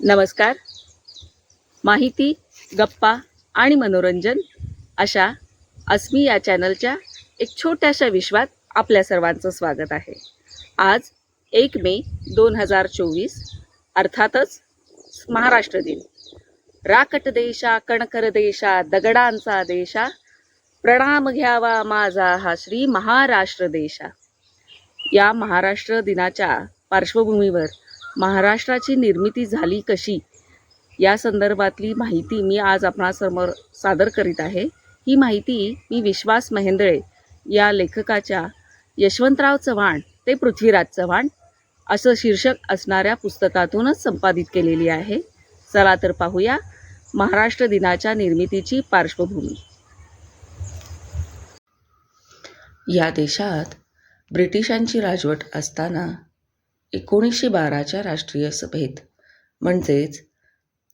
नमस्कार. माहिती गप्पा आणि मनोरंजन अशा अस्मी या चॅनलच्या एक छोट्याशा विश्वात आपल्या सर्वांचं स्वागत आहे. आज एक मे दोन हजार चोवीस अर्थातच महाराष्ट्र दिन. राकट देशा कणकर देशा दगडांचा देशा प्रणाम घ्यावा माझा हा श्री महाराष्ट्र देशा. या महाराष्ट्र दिनाच्या पार्श्वभूमीवर महाराष्ट्राची निर्मिती झाली कशी? या संदर्भातली माहिती मी आज आपणासमोर सादर करीत आहे. ही माहिती मी विश्वास महेंद्रे या लेखकाच्या यशवंतराव चव्हाण ते पृथ्वीराज चव्हाण असं शीर्षक असणाऱ्या पुस्तकातूनच संपादित केलेली आहे. चला तर पाहूया महाराष्ट्र दिनाच्या निर्मितीची पार्श्वभूमी. या देशात ब्रिटिशांची राजवट असताना एकोणीसशे बाराच्या राष्ट्रीय सभेत म्हणजेच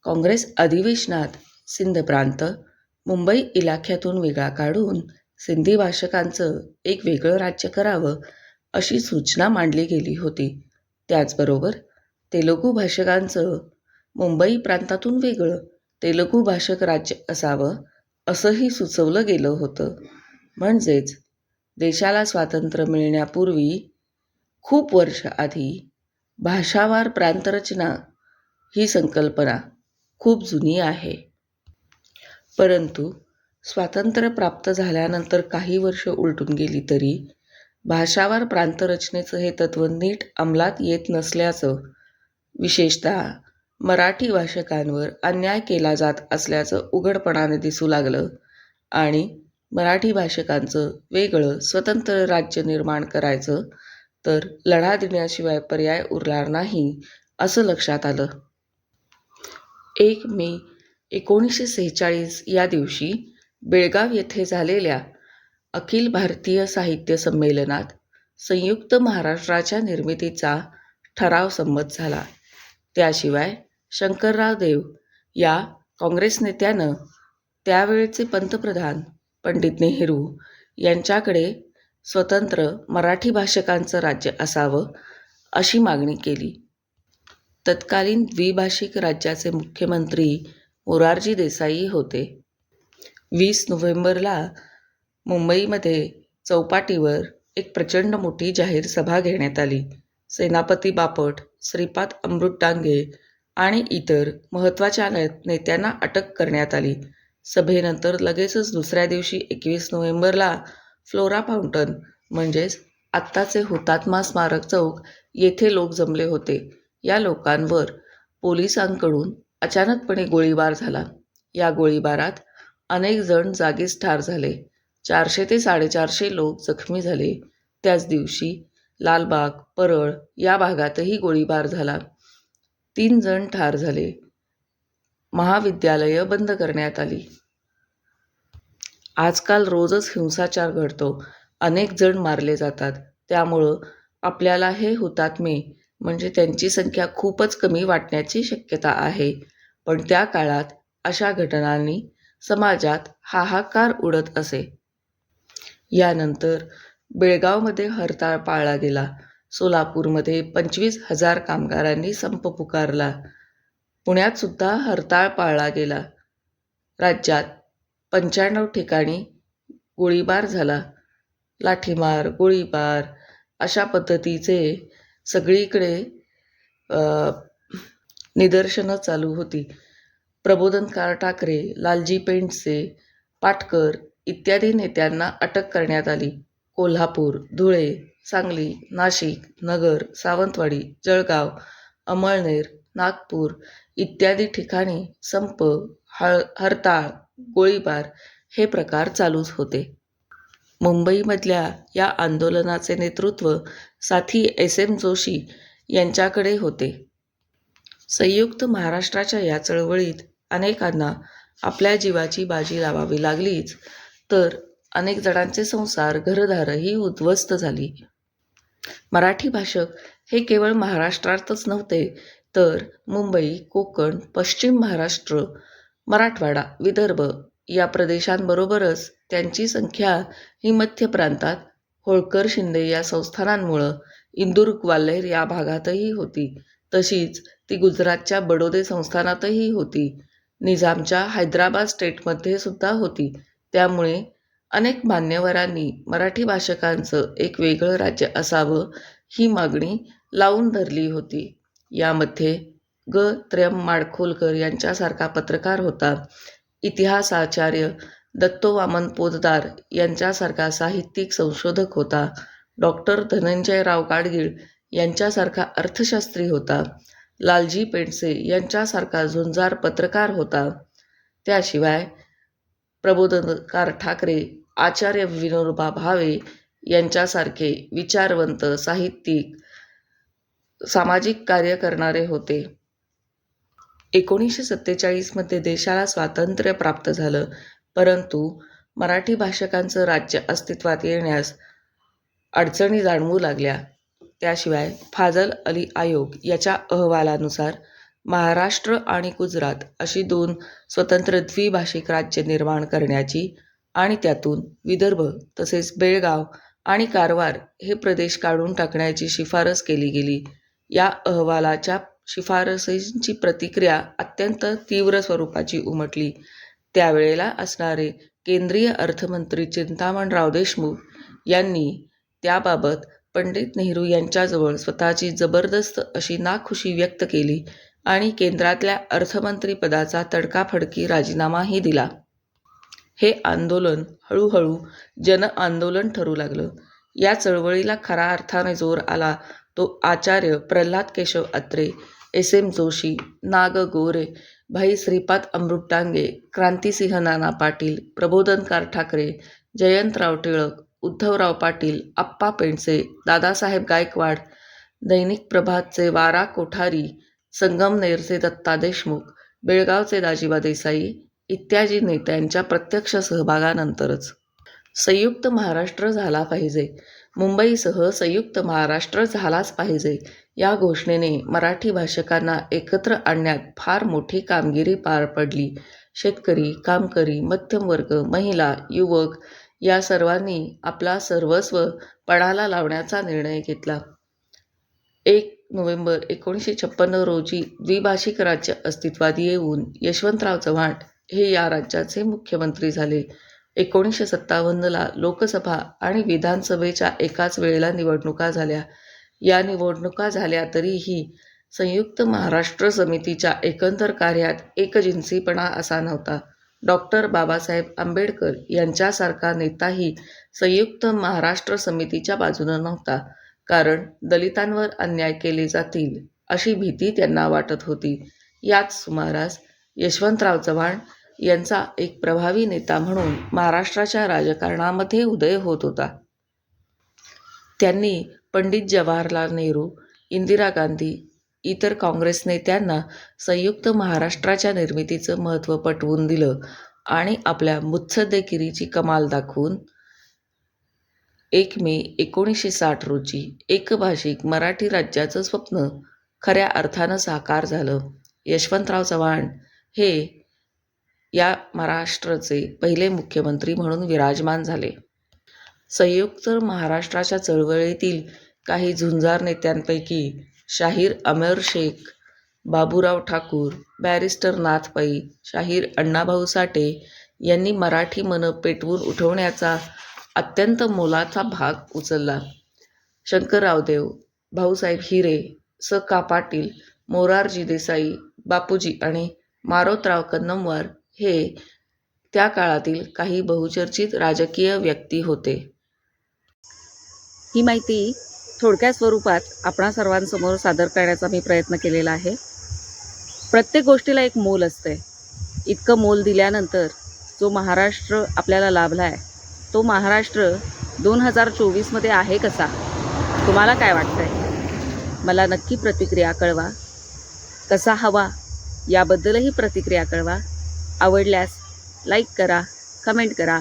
काँग्रेस अधिवेशनात सिंध प्रांत मुंबई इलाख्यातून वेगळा काढून सिंधी भाषकांचं एक वेगळं राज्य करावं अशी सूचना मांडली गेली होती. त्याचबरोबर तेलुगू भाषकांचं मुंबई प्रांतातून वेगळं तेलुगू भाषक राज्य असावं असंही सुचवलं गेलं होतं. म्हणजेच देशाला स्वातंत्र्य मिळण्यापूर्वी खूप वर्ष आधी भाषावार प्रांतरचना ही संकल्पना खूप जुनी आहे. परंतु स्वातंत्र्य प्राप्त झाल्यानंतर काही वर्ष उलटून गेली तरी भाषावार प्रांतरचनेचं हे तत्त्व नीट अंमलात येत नसल्याचं विशेषतः मराठी भाषकांवर अन्याय केला जात असल्याचं उघडपणाने दिसू लागलं आणि मराठी भाषकांचं वेगळं स्वतंत्र राज्य निर्माण करायचं तर लढा देण्याशिवाय पर्याय उरणार नाही असं लक्षात आलं. एक मे एकोणीसशे सेहेचाळीस या दिवशी बेळगाव येथे झालेल्या अखिल भारतीय साहित्य संमेलनात संयुक्त महाराष्ट्राच्या निर्मितीचा ठराव संमत झाला. त्याशिवाय शंकरराव देव या काँग्रेस नेत्यानं त्यावेळचे पंतप्रधान पंडित नेहरू यांच्याकडे स्वतंत्र मराठी भाषकांचं राज्य असावं अशी मागणी केली. तत्कालीन द्विभाषिक राज्याचे मुख्यमंत्री मोरारजी देसाई होते. वीस नोव्हेंबरला मुंबईमध्ये चौपाटीवर एक प्रचंड मोठी जाहीर सभा घेण्यात आली. सेनापती बापट श्रीपाद अमृत डांगे आणि इतर महत्त्वाच्या नेत्यांना अटक करण्यात आली. सभेनंतर लगेचच दुसऱ्या दिवशी एकवीस नोव्हेंबरला फ्लोरा फाउंटन म्हणजेच आत्ताचे हुतात्मा स्मारक चौक येथे लोक जमले होते. या लोकांवर पोलिसांकडून अचानकपणे गोळीबार झाला. या गोळीबारात अनेक जण जागीच ठार झाले. चारशे ते साडेचारशे लोक जखमी झाले. त्याच दिवशी लालबाग परळ या भागातही गोळीबार झाला. तीन जण ठार झाले. महाविद्यालयं बंद करण्यात आली. आजकाल रोजच हिंसाचार घडतो. अनेक जण मारले जातात. त्यामुळं आपल्याला हे हुतात्मे म्हणजे त्यांची संख्या खूपच कमी वाटण्याची शक्यता आहे. पण त्या काळात अशा घटनांनी समाजात हाहाकार उडत असे. यानंतर बेळगावमध्ये हरताळ पाळला गेला. सोलापूरमध्ये पंचवीस हजार कामगारांनी संप पुकारला. पुण्यात सुद्धा हरताळ पाळला गेला. राज्यात पंच्याण्णव ठिकाणी गोळीबार झाला. लाठीमार गोळीबार अशा पद्धतीचे सगळीकडे निदर्शनं चालू होती. प्रबोधनकार ठाकरे लालजी पेंडसे पाटकर इत्यादी नेत्यांना अटक करण्यात आली. कोल्हापूर धुळे सांगली नाशिक नगर सावंतवाडी जळगाव अमळनेर नागपूर इत्यादी ठिकाणी संप हळ हरताळ गोळीबार हे प्रकार चालूच होते. मुंबईमधल्या या आंदोलनाचे नेतृत्व साथी एस एम जोशी यांच्याकडे होते. संयुक्त महाराष्ट्राच्या या चळवळीत अनेकांना आपल्या जीवाची बाजी लावावी लागलीच तर अनेक जणांचे संसार घरदारही उद्ध्वस्त झाली. मराठी भाषक हे केवळ महाराष्ट्रातच नव्हते तर मुंबई कोकण पश्चिम महाराष्ट्र मराठवाडा विदर्भ या प्रदेशांबरोबरच त्यांची संख्या ही मध्य प्रांतात होळकर शिंदे या संस्थानांमुळं इंदूर ग्वाल्हेर या भागातही होती. तशीच ती गुजरातच्या बडोदे संस्थानातही होती. निजामच्या हैदराबाद स्टेटमध्ये सुद्धा होती. त्यामुळे अनेक मान्यवरांनी मराठी भाषकांचं एक वेगळं राज्य असावं ही मागणी लावून धरली होती. यामध्ये ग. त्र्यम माडखोलकर यांच्यासारखा पत्रकार होता. इतिहासाचार्य दत्तो वामन पोतदार यांच्यासारखा साहित्यिक संशोधक होता. डॉक्टर धनंजयराव गाडगीळ यांच्यासारखा अर्थशास्त्री होता. लालजी पेंडसे यांच्यासारखा झुंजार पत्रकार होता. त्याशिवाय प्रबोधनकार ठाकरे आचार्य विनोबा भावे यांच्यासारखे विचारवंत साहित्यिक सामाजिक कार्य करणारे होते. एकोणीसशे सत्तेचाळीसमध्ये देशाला स्वातंत्र्य प्राप्त झालं. परंतु मराठी भाषकांचं राज्य अस्तित्वात येण्यास अडचणी जाणवू लागल्या. त्याशिवाय फाजल अली आयोग याच्या अहवालानुसार महाराष्ट्र आणि गुजरात अशी दोन स्वतंत्र द्विभाषिक राज्य निर्माण करण्याची आणि त्यातून विदर्भ तसेच बेळगाव आणि कारवार हे प्रदेश काढून टाकण्याची शिफारस केली गेली. या अहवालाच्या शिफारसींची प्रतिक्रिया अत्यंत तीव्र स्वरूपाची उमटली. त्यावेळेला असणारे केंद्रीय अर्थमंत्री चिंतामणराव देशमुख यांनी त्याबाबत पंडित नेहरू यांच्याजवळ स्वतःची जबरदस्त अशी नाखुशी व्यक्त केली आणि केंद्रातल्या अर्थमंत्रीपदाचा तडकाफडकी राजीनामाही दिला. हे आंदोलन हळूहळू जन आंदोलन ठरू लागलं. या चळवळीला खरा अर्थाने जोर आला तो आचार्य प्रल्हाद केशव अत्रे एस एम जोशी नाग गोरे भाई श्रीपाद अमृतांगे क्रांतिसिंह नाना पाटील प्रबोधनकार ठाकरे जयंतराव टिळक उद्धवराव पाटील आप्पा पेंडसे दादासाहेब गायकवाड दैनिक प्रभातचे वारा कोठारी संगमनेरचे दत्ता देशमुख बेळगावचे दाजीबा देसाई इत्यादी नेत्यांच्या प्रत्यक्ष सहभागानंतरच. संयुक्त महाराष्ट्र झाला पाहिजे. मुंबईसह संयुक्त महाराष्ट्र झालाच पाहिजे. या घोषणेने मराठी भाषकांना एकत्र आणण्यात फार मोठी कामगिरी पार पडली. शेतकरी कामकरी मध्यमवर्ग महिला युवक या सर्वांनी आपला सर्वस्व पणाला लावण्याचा निर्णय घेतला. एक नोव्हेंबर एकोणीसशे छप्पन्न रोजी द्विभाषिक राज्य अस्तित्वात येऊन यशवंतराव चव्हाण हे या राज्याचे मुख्यमंत्री झाले. एकोणीसशे सत्तावन्नला लोकसभा आणि विधानसभेच्या एकाच वेळेला निवडणुका झाल्या. या निवडणुका झाल्या तरीही संयुक्त महाराष्ट्र समितीच्या एकंदर कार्यात एकजिन्सीपणा असा नव्हता. डॉक्टर बाबासाहेब आंबेडकर यांच्यासारखा नेताही संयुक्त महाराष्ट्र समितीच्या बाजूनं नव्हता कारण दलितांवर अन्याय केले जातील अशी भीती त्यांना वाटत होती. याच सुमारास यशवंतराव चव्हाण यांचा एक प्रभावी नेता म्हणून महाराष्ट्राच्या राजकारणामध्ये उदय होत होता. त्यांनी पंडित जवाहरलाल नेहरू इंदिरा गांधी इतर काँग्रेस नेत्यांना संयुक्त महाराष्ट्राच्या निर्मितीचं महत्त्व पटवून दिलं आणि आपल्या मुत्सद्देगिरीची कमाल दाखवून एक मे एकोणीसशे साठ रोजी एकभाषिक मराठी राज्याचं स्वप्न खऱ्या अर्थानं साकार झालं. यशवंतराव चव्हाण हे या महाराष्ट्राचे पहिले मुख्यमंत्री म्हणून विराजमान झाले. संयुक्त महाराष्ट्राच्या चळवळीतील काही झुंजार नेत्यांपैकी शाहीर अमर शेख बाबूराव ठाकूर बॅरिस्टर नाथ पै शाहीर अण्णाभाऊ साठे यांनी मराठी मनं पेटवून उठवण्याचा अत्यंत मोलाचा भाग उचलला. शंकरराव देव भाऊसाहेब हिरे स. का. पाटील मोरारजी देसाई बापूजी आणि मारोतराव कन्नमवार हे त्या काळातील काही बहुचर्चित राजकीय व्यक्ती होते. ही माहिती थोडक्या स्वरूपात आपणा सर्वांसमोर सादर करण्याचा मी प्रयत्न केलेला आहे. प्रत्येक गोष्टीला एक मोल असते इतकं मोल दिल्यानंतर जो महाराष्ट्र आपल्याला लाभला आहे तो महाराष्ट्र दोन हजार चोवीसमध्ये आहे कसा? तुम्हाला काय वाटतंय? मला नक्की प्रतिक्रिया कळवा. कसा हवा? याबद्दलही प्रतिक्रिया कळवा. आवडल्यास लाईक करा कमेंट करा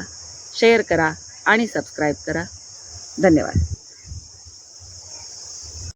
शेअर करा आणि सबस्क्राईब करा. धन्यवाद.